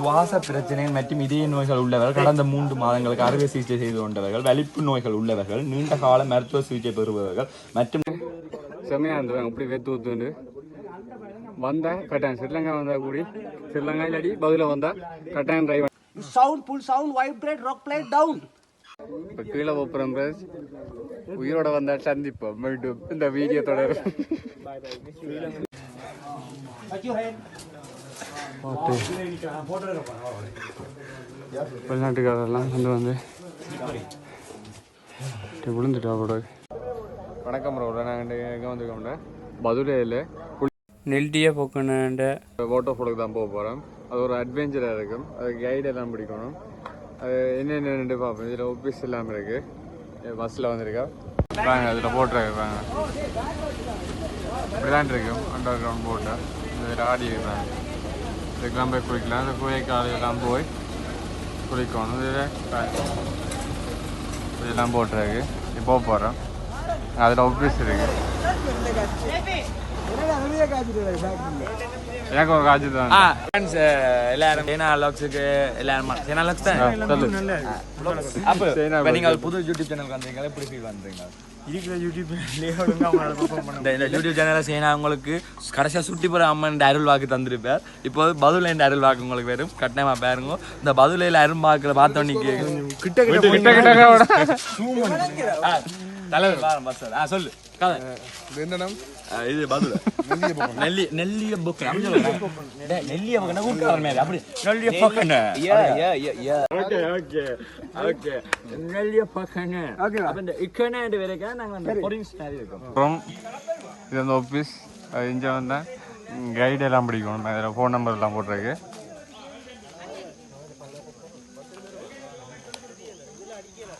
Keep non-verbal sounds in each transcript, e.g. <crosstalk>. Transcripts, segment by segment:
சுவாச பிரச்சனை மற்றும் இதய நோய்கள் உள்ளவர்கள் கடந்த மூன்று மாதங்களுக்கு அறுவை சிகிச்சை செய்து கொண்டவர்கள் வலிப்பு நோய்கள் உள்ளவர்கள் நீண்ட கால மருத்துவ சிகிச்சை பெறுபவர்கள் மற்றும் செம்மையாக இருந்துருவாங்க அப்படி வெத்து ஊத்துண்டு வந்தேன் கட்டாயம். ஸ்ரீலங்கா வந்தா கூடி. ஸ்ரீலங்கா இல்லாடி பதில வந்தா கட்டாயம் drive Sound, full sound, vibrate, rock plate down. இப்போ கீழே போப்புறம் பிரஸ் உயிரோட வந்தா சந்திப்போம். மீண்டும் இந்த வீடியோ தொடரும். Head. வெளிநாட்டுக்காரெல்லாம் வந்து வந்து விழுந்துட்டா கூட வணக்கம் ப்ரோ நாங்கள் எங்கே வந்திருக்கோம்னா பதுரையில் நெல்டிய போக்கணுன்ற வாட்டர் ஃபாலுக்கு தான் போக போகிறோம் அது ஒரு அட்வென்ச்சராக இருக்கும். அது கைடு எல்லாம் பிடிக்கணும். அது என்னென்னு பார்ப்போம் இதில் ஆஃபீஸ் இல்லாமல் இருக்குது பஸ்ஸில் வந்திருக்கா? வாங்க அதில் போட்டுருக்காங்க வாங்க இப்படிதான் இருக்கும் அண்டர் கிரவுண்ட் போட்டு இதில் ஆடி இருக்காங்க இதுக்கெல்லாம் போய் குளிக்கலாம் இந்த குளிக்காலையெல்லாம் போய் குளிக்கணும் இதில் இதெல்லாம் போட்டுருக்கு இப்போ போகிறோம் அதில் ஆஃபீஸ் இருக்குது எனக்கு ஒரு காட்சி தான் ஃப்ரெண்ட்ஸ் எல்லாரும். சேனா லாக்ஸுக்கு எல்லாரும் சேனா லாக்ஸ் தான்? அப்போ இப்போ நீங்கள் புது யூடியூப் சேனலுக்கு வந்தீங்க எப்படி ஃபீல் பண்ணுறீங்க இருக்கிற இந்த யூடியூப் சேனலை சேனா உங்களுக்கு கடைசியாக சுட்டி போகிற அம்மன் அருள் வாக்கு தந்திருப்பார். இப்போ பதுல இந்த அருள் வாக்கு உங்களுக்கு வரும். கட்டாயமா பாருங்க. இந்த பதுலையில் அருள் வாக்குல பார்த்தோம் நீங்க. கிட்ட தலைவர் சொல்லு. இது பதில் நெல்லி நெல்லிய புக்கு நெல்லிய புக்கு கூப்பிட்டு மேல அப்படி நெல்லிய பக்கன ஓகே ஓகே ஓகே நெல்லிய பக்கன அப்ப இந்த இக்கன வரைக்கும் நாங்க அந்த பொரிங்ஸ் மாதிரி இருக்கோம் அப்புறம் இது அந்த ஆஃபீஸ் அது இங்கே வந்தால் கைடு எல்லாம் பிடிக்கணும் அதில் ஃபோன் நம்பர் எல்லாம் போட்டிருக்கு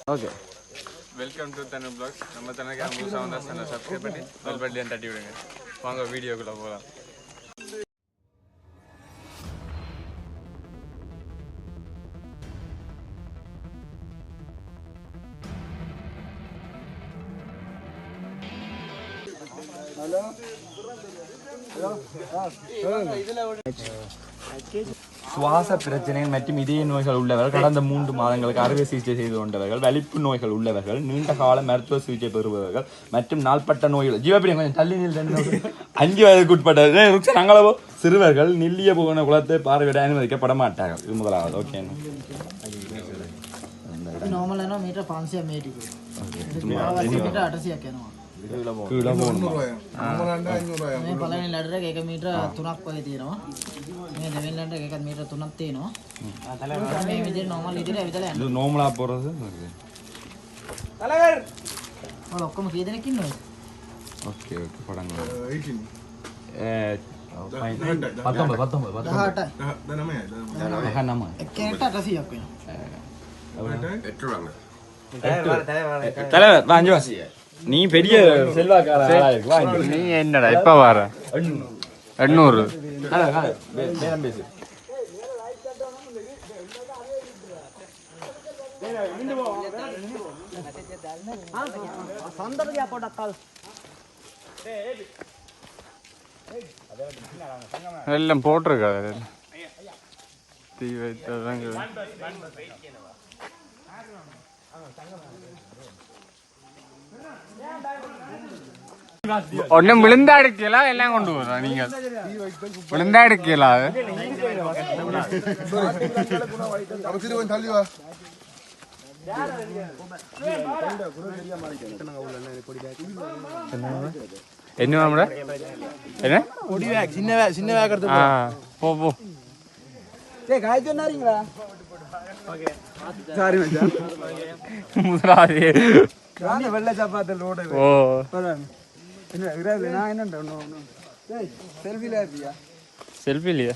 okay welcome to Thanu blogs நம்ம தனக்கு முழுசாக வந்தால் சேனல் சப்ஸ்கிரைப் பண்ணி பெல் பட்டிலையும் தட்டி விடுங்க. வாங்க வீடியோக்குள்ளே போகலாம் சுவாச பிரச்சனைகள் மற்றும் இதய நோய்கள் உள்ளவர்கள் கடந்த மூன்று மாதங்களுக்கு அறுவை சிகிச்சை செய்து கொண்டவர்கள் வலிப்பு நோய்கள் உள்ளவர்கள் நீண்ட கால மருத்துவ சிகிச்சை பெறுபவர்கள் மற்றும் நாள்பட்ட நோய்கள். ஜீவப்பிரியம் கொஞ்சம் தள்ளி நில் அஞ்சு வயதுக்கு உட்பட்ட நாங்களவோ சிறுவர்கள் நில்லிய போன குளத்தை பார்வையிட அனுமதிக்கப்பட மாட்டார்கள். இது முதலாவது ஓகே நார்மலான மீட்டர் பான்சியா மீட்டிக்கு அடசியா ක්‍රීඩා බෝන් මේ පළවෙනි ලැඩර් එක 1 මීටර 3ක් වගේ තියෙනවා. මේ දෙවෙනි ලැඩර් එක 1 මීටර 3ක් තියෙනවා. මේ විදිහට normal විදිහට ඇවිදලා යනවා normal ආප් පොරස තලවර්! ඔය ඔක්කොම කී දෙනෙක් ඉන්නවද? ඔකේ ඔකේ පටන් ගන්න. 18 පත්තොම්බ පත්තොම්බ පත්තොම්බ 18 19 19 එක්කෙනෙක්ට 800ක් වෙනවා. එතකොට එට්ටු රංග තලවර් තලවර් තලවර්. 500 நீ பெரிய நீ என்னடா இப்ப வர? எண்ணூறு. எல்லாம் போட்டிருக்காரு தீ வைத்ததாங்க. ஒன்றும் விழுந்தா எடுக்கலாம் எல்லாம் கொண்டு வரோம் நீங்க. விழுந்தா எடுக்கலாம் என்ன நம்மட என்ன பொடி வேக் சின்ன வேக் சின்ன வேக் எடுத்து ஆ போ போ. ஏய் காய்ச்சி சொன்னாரீங்களா? சாரி மச்சான் முதலாவது. நான் வெள்ளை சப்பாத்தில் ஓட ஓ. என்ன விராது நான் என்னண்டா ஒன்று ஏய் செல்ஃபில இருக்கியா செல்ஃபி இல்லையா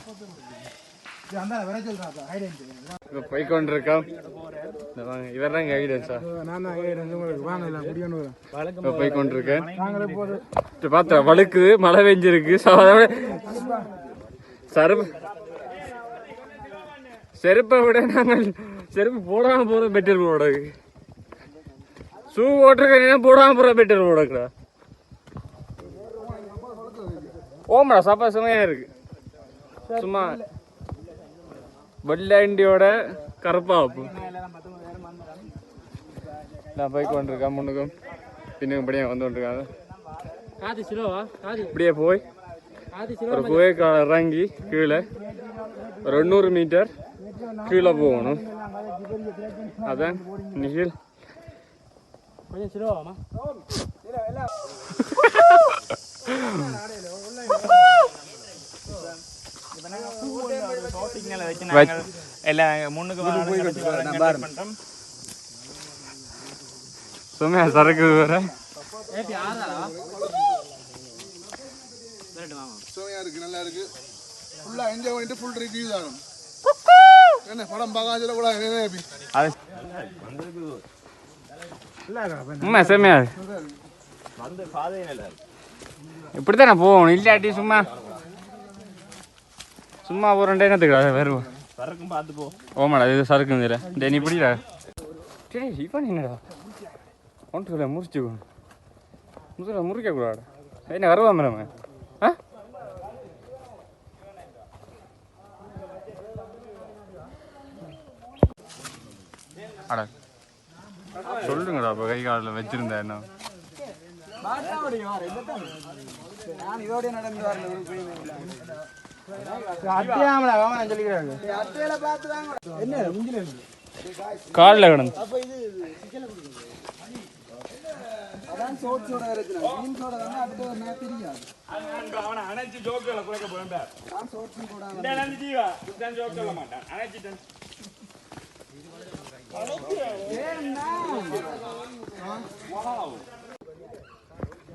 இப்போ போய் கொண்டிருக்கோம் இந்த வாங்க இவர் தான் கைடன்ஸா நான் தான் உங்களுக்கு வாங்க இப்போ போய் கொண்டிருக்கேன் நாங்களே போது. இது பார்த்தா வழுக்குது மழை பெஞ்சிருக்கு. சாதாரண சருப்பு செருப்பை விட நாங்கள் செருப்பு போடாம போற பெட்டர் போட ஷூ போட்டிருக்க போடாம போற பெட்டர் போடக்குடா ஓமடா சாப்பா சுமையா இருக்கு. சும்மா வெள்ளாண்டியோட கருப்பாப்பு. நான் போய் கொண்டிருக்கேன் முன்னுக்கும் பின்னுக்கும் இப்படியே வந்து கொண்டிருக்காங்க. இப்படியே போய் ஒரு குகைக்கால இறங்கி கீழே ஒரு எண்ணூறு மீட்டர் கீழே போகணும். அதான் நிகில் <laughs> எல்லாம் முன்னுக்கு சும்மா சரக்கு வேற. சுவையா இருக்கு நல்லா இருக்கு. ஃபுல்லா என்ஜாய் பண்ணிட்டு ஃபுல் ரிவ்யூ தான். என்ன படம் பார்க்க சொல்லக்கூடாது என்ன எப்படி? உண்மை செம்மையா இருக்கு. இப்படித்தானே போகணும் இல்லாட்டி சும்மா. சும்மா ஒரு ரெண்டு என்னத்துக்கு வருவோம் சரக்கும் பார்த்து போ ஓமாடா இது சறுக்கு தெரியல டே நீ பிடிடா. டேய் இவன் என்னடா? ஒன்று முறிச்சுக்கோ முதல்ல முறிக்க கூடாது. என்ன வருவா மேடம்? ஆ? அட சொல்லுங்கடா அப்போ கை காலில் வச்சிருந்தா என்ன? நான் இதோட நடந்து வரல காலில் கிடந்து.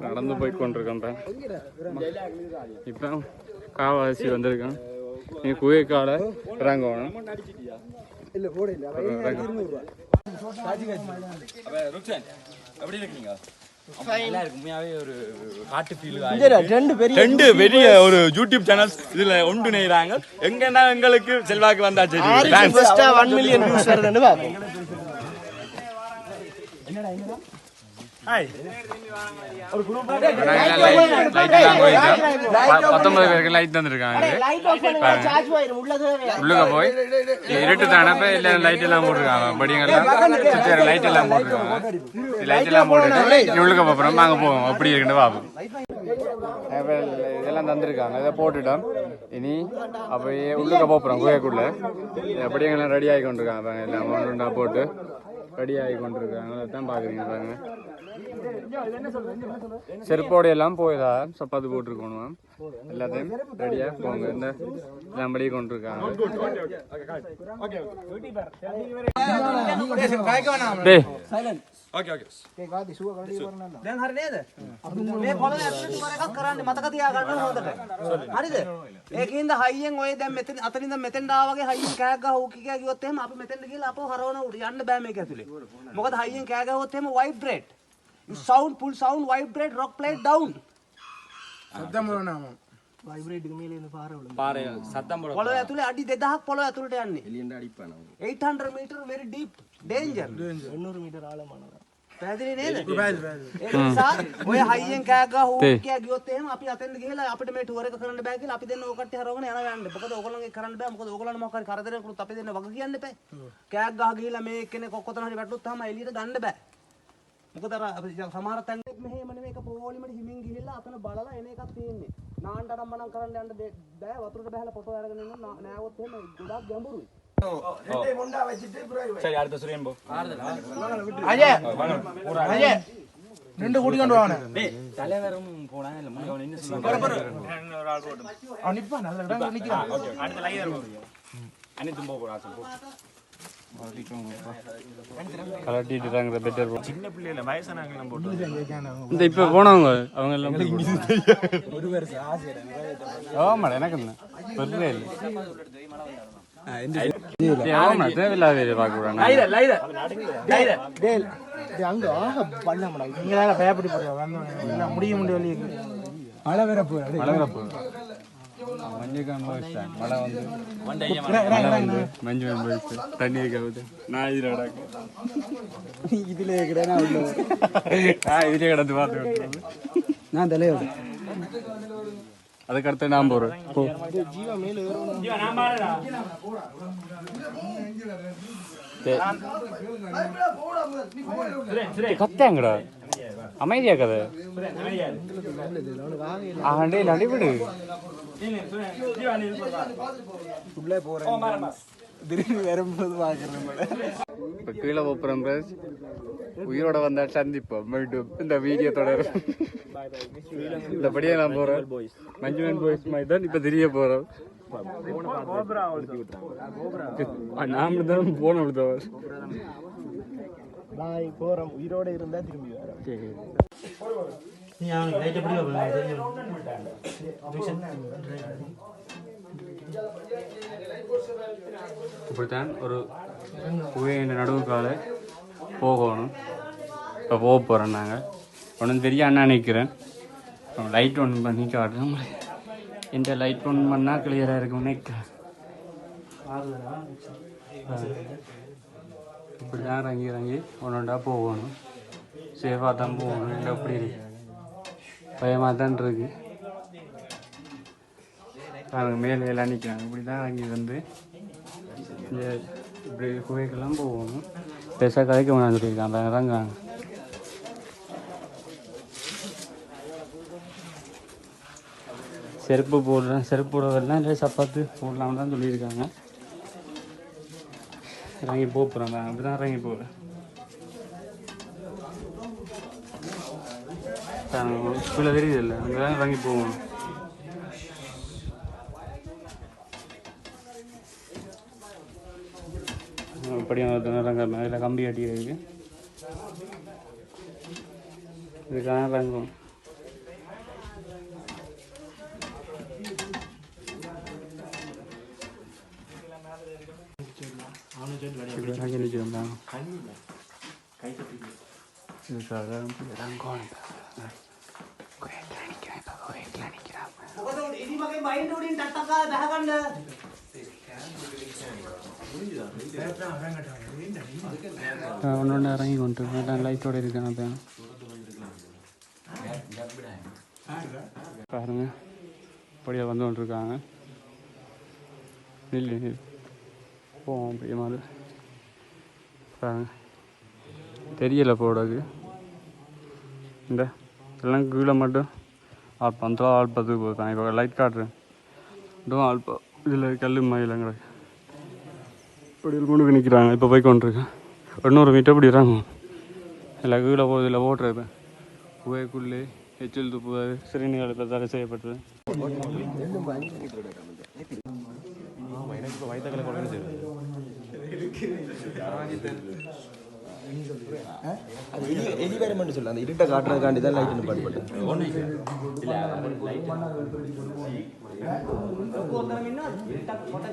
நடந்து போய் கொண்டிருக்கேன் இப்போ காவாசி வந்திருக்கேன். நீ குகைக்கால இறங்கணும் இல்ல போட இல்ல இருநூறு ருக்ஷன் எப்படி இருக்கீங்க நல்லா இருக்கு உண்மையாவே ஒரு காட்டு ஃபீல் ரெண்டு பெரிய ரெண்டு பெரிய ஒரு யூடியூப் சேனல்ஸ் இதுல ஒன்று நெய்றாங்க. எங்கன்னா எங்களுக்கு செல்வாக்கு வந்தா சரி Thanks. ஃபர்ஸ்டா 1 மில்லியன் பாருங்க பத்தொன்பது பேருக்கு லைட் தந்துருக்காங்க உள்ளுக போய்? இருட்டு தானப்ப இல்ல லைட் எல்லாம் போட்டிருக்காங்க. படிங்கெல்லாம் லைட் எல்லாம் போட்டிருக்காங்க. லைட் எல்லாம் போட்டுட்டு உள்ளுக போறோம். அங்க போவோம். அப்படி இருக்குன்னு பாப்போம் இதெல்லாம் தந்திருக்காங்க. இதை போட்டுட்டோம். இனி அப்படியே உள்ளுக போறோம். குகைக்குள்ள. அப்படியே எல்லாம் ரெடி ஆகி கொண்டிருக்காங்க. எல்லாம் போட்டு ரெடி ஆகி கொண்டிருக்காங்க அதான் பாக்குறீங்க பாருங்க செருப்போட எல்லாம் போயதா சப்பாத்து போட்டிருக்கணும் எல்லாத்தையும் ரெடியா போங்க. இந்த ආගේ ආගේ ඒකවා දිසුව කරලා ඉවර නෑ දැන් හරි නේද? මේ පොළොව ඇතුලේ තුවර එකක් කරන්නේ මතක තියාගන්න හොඳට. හරිද? ඒකින්ද හයියෙන් ඔය දැන් මෙතන අතනින්ද මෙතෙන්ට ආවා වගේ හයියෙන් කෑක් ගහව කි කිය කිව්වොත් එහෙම අපි මෙතෙන්ට ගිහලා අපව හරවන උඩ යන්න බෑ මේක ඇතුලේ. මොකද හයියෙන් කෑ ගහුවොත් එහෙම vibrate sound full sound vibrate rock play down. සද්දම වුණාම වයිබ්‍රේට් එක මේලේ යන පාර වල පාරේ සද්දම් වල පොළොව ඇතුලේ අඩි 2000ක් පොළොව ඇතුලට යන්නේ. එළියෙන්ද අඩි 800 meter very deep. Danger. 800 meter ආලමනවා පැහැදිලි නේද? ඒක නිසා ඔය හයියෙන් කෑ ගහ හූ කියා ගියොත් එහෙම අපි අතෙන්ද ගිහලා අපිට මේ ටුවර් එක කරන්න බෑ කියලා අපි දෙන්න ඕක කට්ටිය හරවගෙන යනවා යන්න. මොකද ඕගොල්ලෝගේ කරන්න බෑ. මොකද ඕගොල්ලන්ට මොකක් හරි කරදරයක් වුණොත් අපි දෙන්න වග කියන්න එපා. කෑක් ගහ ගිහලා මේ එක්කෙනෙක් කොතන හරි වැටුනොත් තමයි එළියට ගන්න බෑ. මොකද අර අපි සමහර තැන් මෙහෙම නෙමෙයි එක පොලිමට හිමින් ගිහිල්ලා අතන බලලා එන එකක් තියෙන්නේ. නාන්න අරම්මනම් කරන්න යන්න බෑ. වතුරට බහැලා ෆොටෝ අරගෙන ඉන්න නෑවොත් එහෙම ගොඩාක් ගැඹුරුයි. சரி அடுத்த போ ரெண்டு வாங்க டேய் தலைவரும் போனா இல்ல முன்னாடி அவன் என்ன சொல்லுவாங்க ஒரு ஆள் போட்டும் அவன் நிப்பான் நல்ல இடம் நிக்கிறான் ஓகே அடுத்த லைவ் வரும் அனைத்தும் போக போறா போ கலட்டிட்டு பெட்டர் சின்ன பிள்ளைல வயசானவங்க போட்டு இந்த இப்ப போனவங்க அவங்க எல்லாம் ஆமாடா எனக்கு ஆமா முடிய முடிய வழி போறா மழை வரப்போ மழை நான் இதுல கிடந்து விட்டுறது நான் தலையோட அதுக்கடுத்து நான் போகிறேன் போ கத்தாங்கடா. அமைதியா கதை. ஆண்டே நடிவிடு இப்போ கீழே போப்புறம் பிரஸ் உயிரோட வந்தா சந்திப்போம். மீண்டும் இந்த வீடியோ தொடரும். இந்தபடியே நான் போறேன். மஞ்சுமன் பாய்ஸ் மாதிரி தான் இப்போ தெரிய போறோம். நாம தான் போன விழுதவர் போறோம். உயிரோட இருந்தா திரும்பி வரோம். சரி. நீ அவனுக்கு லைட் எப்படி இப்படித்தான் ஒரு புகையின் நடுவுக்கால போகணும் இப்போ போக போகிறோம் நாங்கள் ஒன்றும் தெரிய அண்ணா நிற்கிறேன் லைட் ஒன் பண்ணி காட்டுறோம் இந்த லைட் ஒன் பண்ணால் கிளியராக இருக்கும் நினைக்கிறேன் இப்படி தான் இறங்கி இறங்கி ஒன்றா போகணும் சேஃபாக தான் போகணும் இல்லை அப்படி இருக்கு பயமாக தான் இருக்குது பாருங்க மேலே எல்லாம் நிற்கிறாங்க இப்படி தான் இறங்கி வந்து இப்படி குகைக்கெல்லாம் போகணும் பெருசாக கதைக்க வேணாம்னு சொல்லியிருக்காங்க. இறங்குறாங்க. செருப்பு போடுறேன் செருப்பு போடுறதெல்லாம் இல்லை சப்பாத்து போடலாம்னு தான் சொல்லியிருக்காங்க. இறங்கி போகிறேன் நான் அப்படி தான் இறங்கி போகிறேன் கீழே தெரியுது இல்லை? அங்கே தான் இறங்கி போகணும் அப்படியும் இறங்க இதில் கம்பி அடி இருக்கு. இதுக்காக இறங்கும் இப்படி இறங்கி நிற்கிறோம் இதுக்காக ஒன்னொன்று இறங்கி கொண்டு வேண்டாம் லைட்டோட இருக்கேன் அதான் பாருங்க. படியாக வந்து கொண்டிருக்காங்க. நில் நில் போவோம் அப்படியே மாதிரி பாருங்க. தெரியலை போடாது இந்த எல்லாம் கீழே மட்டும் ஆல்பம் அந்த ஆல்பத்துக்கு போதான் இப்போ லைட் காட்டுறேன். இதுவும் ஆல்பம் இதில் கல் மயிலங்கிறது. இப்படி முழுக்க நிற்கிறாங்க இப்போ போய் கொண்டிருக்கேன். இன்னொரு மீட்டர் இப்படி இறங்கும். எல்லாம் கீழே போகுது இல்லை ஓட்டுறது புகைக்குள்ளே எச்சில் துப்புவது சிறுநீரகத்தில் தடை செய்யப்பட்டது. அது எலி எலி வேறமென்னு சொல்ல அந்த இருட்டை காட்டுறதுக்காண்டி தான் லைட் நிப்பாட்டு කොතරම ඉන්නවද පොට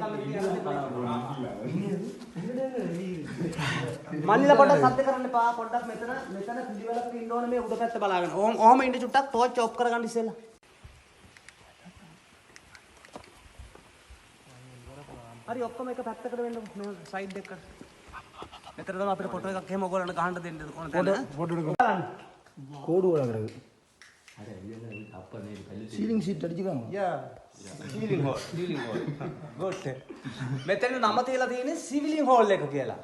මල්ලිල පොඩ්ඩක් සද්ද කරන්න එපා පොඩ්ඩක් මෙතන මෙතන පිළිවෙලක ඉන්න ඕනේ මේ උඩ පැත්ත බලාගෙන. ඕම ඕම ඉන්න චුට්ටක් ටෝච් ඔෆ් කරගන්න ඉස්සෙල්ලා. හරි ඔක්කොම එක පැත්තකට වෙන්න මේ සයිඩ් එකට. මෙතන තමයි අපිට ෆොටෝ එකක් එහෙම ඔයගොල්ලන්ට ගහන්න දෙන්න ඕන තැන. கோடு கூட கிடக்கு சீலிங் சீட் அடிச்சுக்காங்க සීලින් හෝල් සීලින් හෝල් ගොට් මෙතන නම තියලා තියෙන්නේ සිවිලින් හෝල් එක කියලා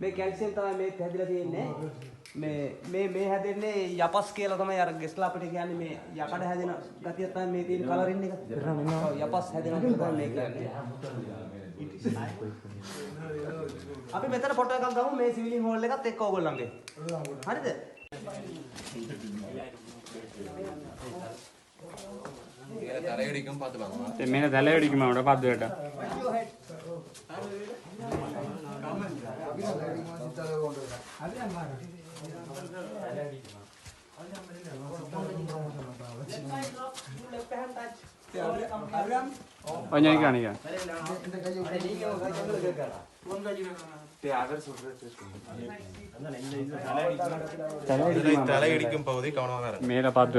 මේ කැල්සියම් තමයි මේ හැදිලා තියෙන්නේ. මේ මේ මේ හැදෙන්නේ යපස් කියලා තමයි අර ගෙස්ලා අපිට කියන්නේ මේ යකඩ හැදෙන ගතියක් තමයි මේ තියෙන කලරින් එක. ඔව් යපස් හැදෙනවා කියලා මේ කියන්නේ. අපි මෙතන ෆොටෝ එකක් ගමු මේ සිවිලින් හෝල් එකත් එක්ක ඕගොල්ලන්ගේ. හරිද? මේක තලයට එකම පද බලන්න. මේක තලයට එකම වඩා පද වලට. கொஞ்சம் காணிக்க தலையடிக்கும் பகுதி கவனமாக இருக்கும் மேலே பார்த்து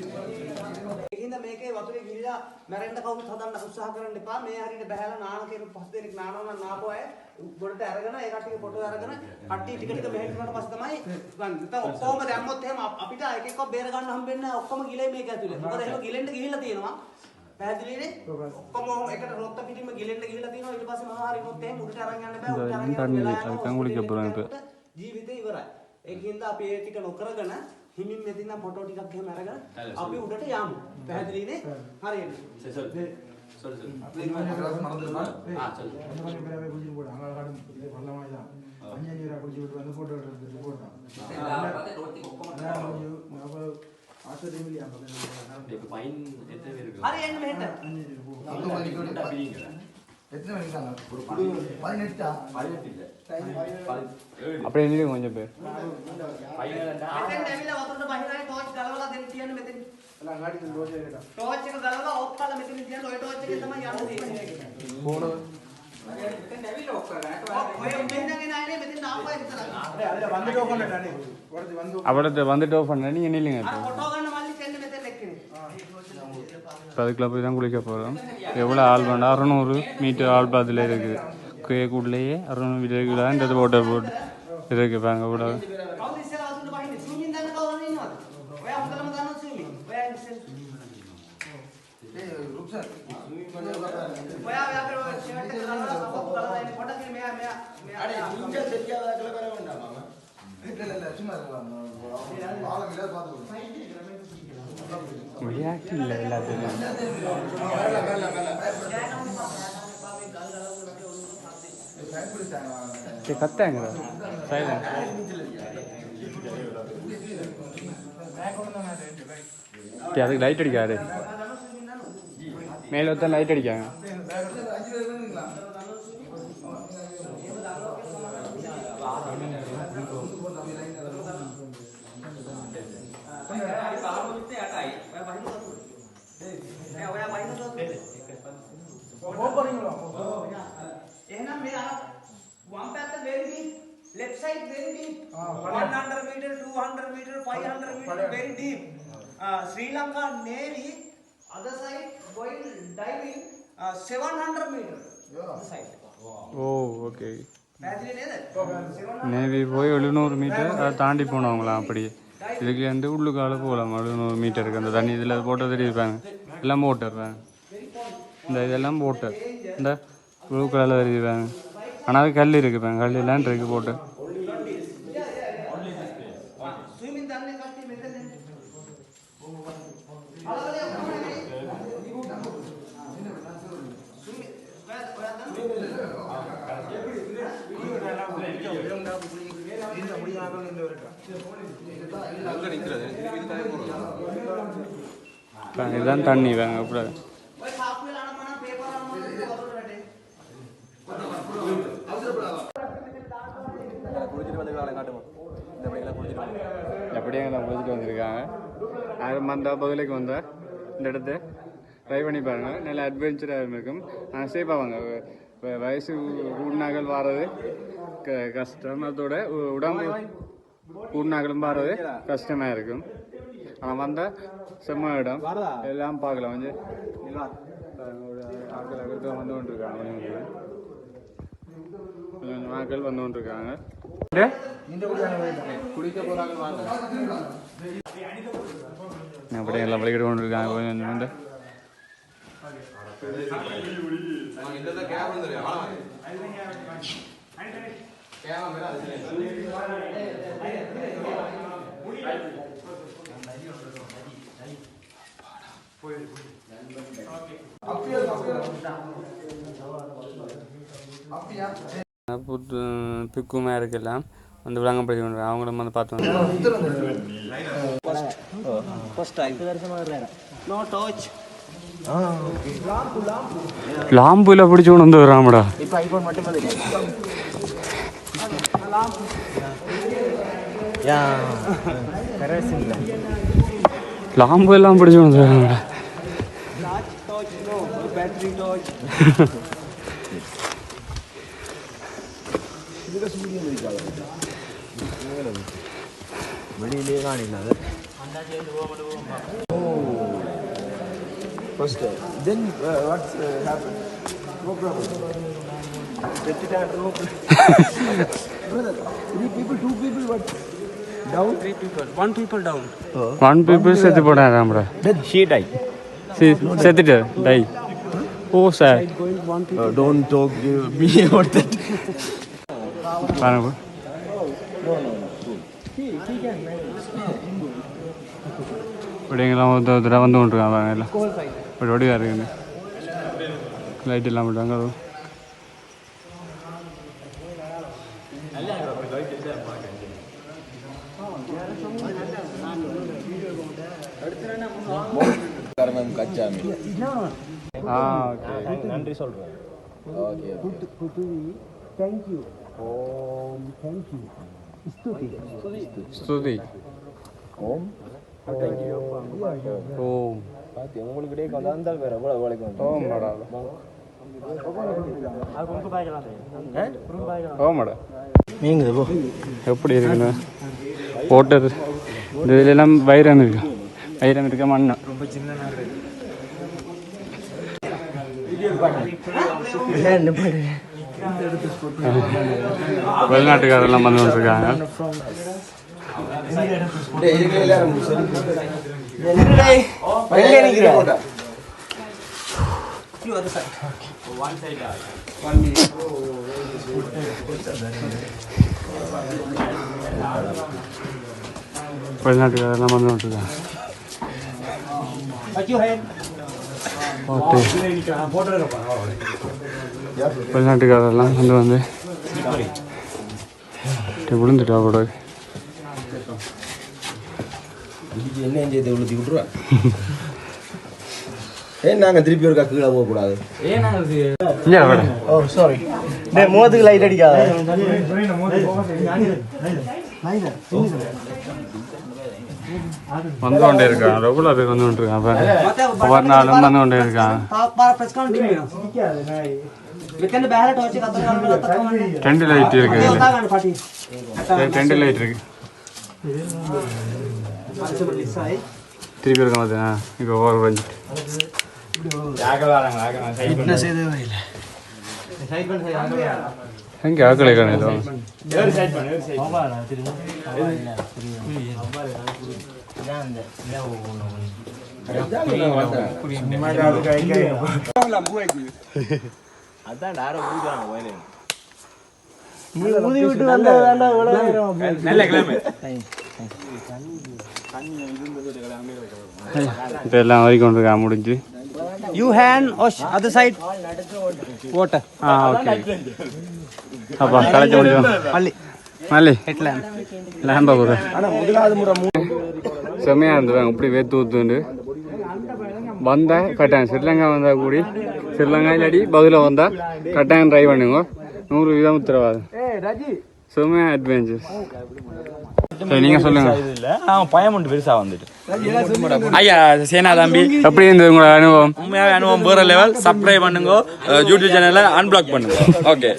ඒහින්ද මේකේ වතුරේ ගිලිලා මැරෙන්න කවුරුත් හදන්න උත්සාහ කරන්න එපා. මේ හරියට බහැලා නාන කියන පස් දෙනෙක් නානවා නම් නාපු අය ගොඩට අරගෙන ඒ කට්ටිය ෆොටෝ අරගෙන කට්ටිය ටික ටික මෙහෙට යනට පස්සේ තමයි ගන්න. නැත්නම් ඔක්කොම දැම්මොත් එහෙම අප- අපිට එක එකව බේර ගන්න හම්බෙන්නේ නැහැ. ඔක්කොම ගිලෙයි මේක ඇතුලේ. මොකද එහෙම ගිලෙන්න ගිහිල්ලා තියෙනවා. පැහැදිලිනේ? ඔක්කොම ඔහොම එකට රොත්ත පිටින්ම ගිලෙන්න ගිහිලා තියෙනවා. ඊට පස්සේ මම හරි උනොත් එහෙම උඩට අරන් යන්න බෑ. උඩට අරන් යන්න වෙලාවක් කංගුලි ගබරන ඉත ජීවිතේ ඉවරයි. ඒකින්ද අපි ඒ ටික නොකරගෙන හිමින් මෙතින් ෆොටෝ ටිකක් එහෙම අරගෙන අපි උඩට යමු. පැහැදිලිනේ? හරියට. සෙසල් සල් සල් අපි ඉන්න කරස් මරදලා ආ චල් මම මෙරේ බුදින් පොඩ අහලා කඩන් පල්ලමයිලා අන්‍යයන් ඉර කුජි උඩ වන්න ෆොටෝ ටික ෆොටෝ ආ අපේ රොත්ති ඔක්කොම அப்படி எழுதி கொஞ்சம் பேர் അവിടെ വന്നിട്ട് ഓഫ് പണ്ട നീ എണ്ണില്ലെങ്കിൽ இப்போ அதுக்குள்ளே போய் தான் குளிக்க போகிறோம் எவ்வளோ ஆள் வேண்டாம் அறநூறு மீட்டர் ஆள் பாதில் இருக்குது. கேக்குள்ளேயே அறநூறு மீட்டர் தான் இந்த போட்டர் போட்டு இருக்குது பாங்க கூட விளையாட்டு இல்லை இல்லை எல்லாத்துக்கும் சரி கத்தாங்க சைலண்ட் அதுக்கு லைட் அடிக்காது. மேலே ஒருத்தன் லைட் அடிக்காங்க. 200 meter, 500 meter, very deep. Uh, Sri Lanka Navy, other side, while diving, uh, 700 meter. Yeah. Side. நேவி போய் எழுநூறு மீட்டர் அதை தாண்டி போனவங்களாம் அப்படியே. இதுக்கு வந்து உள்ளுக்கால போகலாம் எழுநூறு மீட்டருக்கு அந்த தண்ணி இதில் போட்டு தெரியிருப்பாங்க எல்லாம் போட்டுடுறாங்க இந்த இதெல்லாம் போட்டு இந்த ப்ளூ உள்ளுக்கால தெரிவிப்பாங்க ஆனால் கல் இருக்குப்பாங்க. கல் எல்லாம் இருக்கு போட்டு. இதுதான் தண்ணி குடிச்சிட்டு வந்து எப்படியும் தான் குளிச்சுட்டு வந்திருக்காங்க. அது அந்த பகுதிக்கு வந்தால் இந்த இடத்த ட்ரை பண்ணி பாருங்க. நல்ல அட்வென்ச்சராக இருக்கும். ஆனால் சேஃபாக வாங்க வயசு கூடினாக்கள் வாரது க கஷ்டம் அதோட உடம்பு கூடினாக்களும் வாரது கஷ்டமாக இருக்கும். ஆனால் வந்தால் செம்ம இடம் எல்லாம் பார்க்கலாம் வந்து ஆட்கள் அகத்தில் வந்து கொண்டிருக்காங்க கொஞ்சம் ஆட்கள் வந்து கொண்டிருக்காங்க குடிக்க போகிறாங்க வாங்க அப்படியே எல்லாம் விளையாட்டு கொண்டு இருக்காங்க கொஞ்சம் வந்து புது பிக்குமா இருக்கலாம் வந்து விளங்கப்படுத்தி கொண்டு அவங்களும் வந்து பார்த்து லாம்புல பிடிச்சு கொண்டு வந்து வராமடா லாம்பு எல்லாம் பிடிச்சு கொண்டு வராமடா battery torch. மணி இல்லையே காணிக்கல first then what's happen no problem set it at no brother three people two people what down three people one people down one people செத்து போறாங்க நம்மட he die செத்துட்டு die O sir don't talk me about that பாருங்க இப்படிங்கெல்லாம் ஒரு தடவை வந்து கொண்டிருக்காங்க பாருங்க எல்லாம் இப்படி ஒடியாக இருக்குது லைட் எல்லாம் போட்டாங்க கச்சாமி நன்றி சொல்கிறேன் தேங்க்யூ ஓம். தேங்க்யூ ஸ்துதி. ஸ்துதி. ஓம். ஓம். உங்களுக்கிட்டே கலந்தால் வேற எவ்வளோ வேலைக்கு வந்து ஓம் மேடம். நீங்க எப்படி இருக்குண்ணா போட்டது. இந்த இதுலாம் வைரம் இருக்கும் வைரம் இருக்க மண்ணு. ரொம்ப சின்ன வெளிநாட்டுக்காரெல்லாம் வந்து வந்துருக்காங்க. வெளிநாட்டுக்காரெல்லாம் வந்து வந்துருக்காங்க. வெளிநாட்டுக்காரெல்லாம் வந்து வந்து விழுந்துட்டா கூட என்ன செய்து உளுத்தி விட்டுருவா ஏன் நாங்க திருப்பி ஒரு கீழே போக கூடாது இங்கே விட ஓ சாரி டேய் முகத்துக்கு லைட் அடிக்காத வந்து கொண்டே இருக்கான் ரெகுலர் வந்து கொண்டு இருக்கான் ஒவ்வொரு நாளும் வந்து கொண்டே இருக்கான் டென்ட் லைட் இருக்கு டென்ட் லைட் இருக்கு. திருப்பி இருக்க மாதிரி ஓவர் பஞ்சு எங்கே ஆக்கலை காணும் ஊதி விட்டு வந்ததாண்டா இவ்வளவு நேரம். நல்ல கிழமை இப்போ எல்லாம் வரைக்கும் கொண்டு இருக்கான் முடிஞ்சு You hand wash other side. Water. ஆ ஓகே அப்பா களைச்சி முடிஞ்சோம் மல்லி. மல்லி Headlamp. லேம்பா கூட ஆனா முதலாவது முறை மூ- செம்மையாக இருந்தது இப்படி வேத்து ஊத்துண்டு. வந்தா கட்டாயம். ஸ்ரீலங்கா வந்தா கூடி. ஸ்ரீலங்கா இல்லாடி பதில வந்தா கட்டாயம் ட்ரை பண்ணுங்க. நூறு வீதம் உத்தரவாதம். செம்மையா அட்வென்ச்சர்ஸ் சரி நீங்க சொல்லுங்க. இது இல்ல நான் பயம் உண்டு பெருசா வந்துட்டு. ஐயா சேனா தம்பி. எப்படி இருந்தது உங்களோட அனுபவம்? உண்மையாக அனுபவம் வேற லெவல் சப்ஸ்கிரைப் பண்ணுங்க. யூடியூப் சேனலை அன்பிளாக் பண்ணுங்க. ஓகே